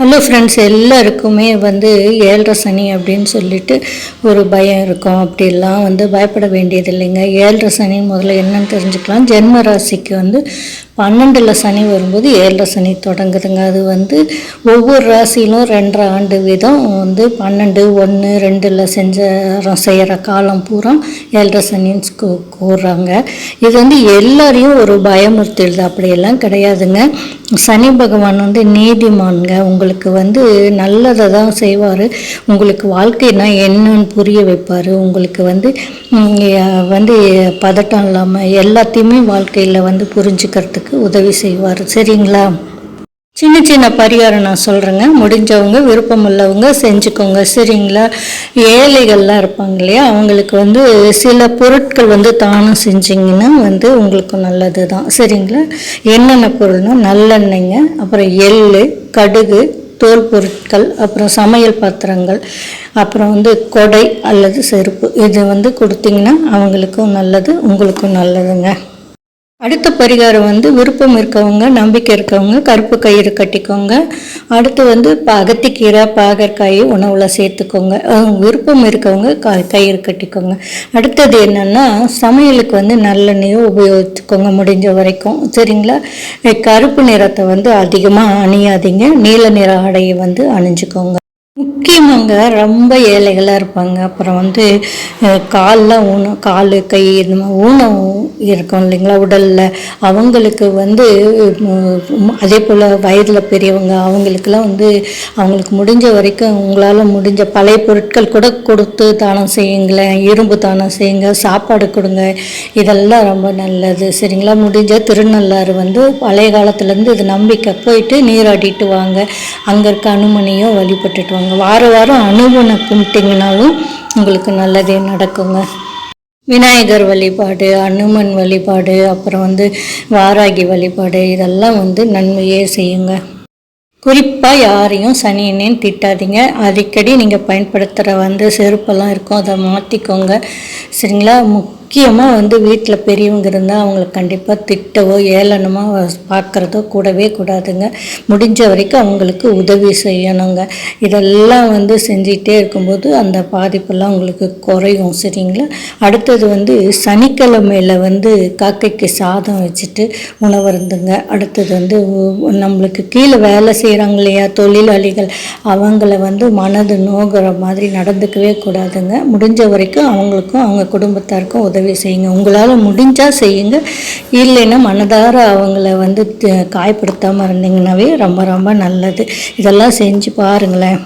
Hello friends எல்லாருக்குமே வந்து ஏழரை சனி அப்படின்னு சொல்லிட்டு ஒரு பயம் இருக்கும். அப்படிலாம் வந்து பயப்பட வேண்டியது இல்லைங்க ஏழரை சனி முதல்ல என்னன்னு தெரிஞ்சுக்கலாம். ஜென்ம ராசிக்கு வந்து பன்னெண்டில் சனி வரும்போது ஏழில் சனி தொடங்குதுங்க. அது வந்து ஒவ்வொரு ராசியிலும் ரெண்டரை ஆண்டு வீதம் வந்து பன்னெண்டு ஒன்று ரெண்டில் செஞ்ச செய்கிற காலம் பூரா ஏழரை சனின்னு கூ- கூறுறாங்க. இது வந்து எல்லாரையும் ஒரு பயமுறுத்திடுது அப்படியெல்லாம் கிடையாதுங்க. சனி பகவான் வந்து நீதிமான்ங்க. உங்களுக்கு வந்து நல்லதை தான் செய்வார். உங்களுக்கு வாழ்க்கைனா என்னன்னு புரிய வைப்பார். உங்களுக்கு வந்து வந்து பதட்டம் இல்லாமல் எல்லாத்தையுமே வாழ்க்கையில் வந்து புரிஞ்சுக்கிறதுக்கு உதவி செய்வார். சரிங்களா? சின்ன சின்ன பரிகாரம் நான் சொல்கிறேங்க முடிஞ்சவங்க விருப்பம் உள்ளவங்க செஞ்சுக்கோங்க. சரிங்களா? ஏழைகள்லாம் இருப்பாங்க இல்லையா? அவங்களுக்கு வந்து சில பொருட்கள் வந்து தானம் செஞ்சிங்கன்னா வந்து உங்களுக்கு நல்லது தான் சரிங்களா? என்னென்ன பொருள்னா நல்லெண்ணெய்ங்க அப்புறம் எள் கடுகு தோல் பொருட்கள் அப்புறம் சமையல் பாத்திரங்கள் அப்புறம் வந்து கொடை அல்லது செருப்பு. இது வந்து கொடுத்தீங்கன்னா அவங்களுக்கும் நல்லது உங்களுக்கும் நல்லதுங்க. அடுத்த பரிகாரம் வந்து விருப்பம் இருக்கவங்க நம்பிக்கை இருக்கவங்க கருப்பு கயிறு கட்டிக்கோங்க. அடுத்து வந்து ப- அகத்திக்கீரை பாகற்காய் உணவில் சேர்த்துக்கோங்க. விருப்பம் இருக்கவங்க க கயிறு கட்டிக்கோங்க. அடுத்தது என்னன்னா சமையலுக்கு வந்து நல்லெண்ணெயை உபயோகிச்சுக்கோங்க முடிஞ்ச வரைக்கும். சரிங்களா? கருப்பு நிறத்தை வந்து அதிகமாக அணியாதீங்க. நீல நிற ஆடையை வந்து அணிஞ்சுக்கோங்க. முக்கியமாங்க ரொம்ப ஏழைகளாக இருப்பாங்க. அப்புறம் வந்து அஹ், கால்லாம் ஊனம் கால் கை இந்த மாதிரி ஊனம் இருக்கும் இல்லைங்களா உடலில். அவங்களுக்கு வந்து அதே போல் வயதில் பெரியவங்க அவங்களுக்கெல்லாம் வந்து அவங்களுக்கு முடிஞ்ச வரைக்கும் உங்களால் முடிஞ்ச பழைய பொருட்கள் கூட கொடுத்து தானம் செய்யுங்களேன் இரும்பு தானம் செய்யுங்க சாப்பாடு கொடுங்க. இதெல்லாம் ரொம்ப நல்லது சரிங்களா? முடிஞ்ச திருநள்ளாறு வந்து பழைய காலத்துலேருந்து இது நம்பிக்கை போயிட்டு நீராடிட்டு வாங்க. அங்கே இருக்க அனுமனையும் வழிபட்டுட்டு வாங்க வார வாரம் அனுபவனை கும்பிட்டிங்கனாலும் உங்களுக்கு நல்லதே நடக்குங்க. விநாயகர் வழிபாடு அனுமன் வழிபாடு அப்புறம் வந்து வாராகி வழிபாடு இதெல்லாம் வந்து நன்மையே செய்யுங்க. குறிப்பாக யாரையும் சனியனேன்னு திட்டாதீங்க. அடிக்கடி நீங்கள் பயன்படுத்துகிற வந்து செருப்பெல்லாம் இருக்கும் அதை மாற்றிக்கோங்க சரிங்களா? முக்கியமாக வந்து வீட்டில் பெரியவங்க இருந்தால் அவங்களுக்கு கண்டிப்பாக திட்டவோ ஏளனமாக பார்க்குறதோ கூடவே கூடாதுங்க. முடிஞ்ச வரைக்கும் அவங்களுக்கு உதவி செய்யணுங்க. இதெல்லாம் வந்து செஞ்சிகிட்டே இருக்கும்போது அந்த பாதிப்பெல்லாம் உங்களுக்கு குறையும் சரிங்களா? அடுத்தது வந்து சனிக்கிழமையில் வந்து காக்கைக்கு சாதம் வச்சுட்டு உணவருந்துங்க. அடுத்தது வந்து நம்மளுக்கு கீழே வேலை செய்கிறாங்க இல்லையா தொழிலாளிகள் அவங்கள வந்து மனது நோகிற மாதிரி நடந்துக்கவே கூடாதுங்க. முடிஞ்ச வரைக்கும் அவங்களுக்கும் அவங்க குடும்பத்தாருக்கும் உதவி செய்யுங்க. உங்களால் முடிஞ்சால் செய்யுங்க. இல்லைன்னா மனதார அவங்கள வந்து காயப்படுத்தாமல் இருந்தீங்கன்னாவே ரொம்ப ரொம்ப நல்லது. இதெல்லாம் செஞ்சு பாருங்களேன்.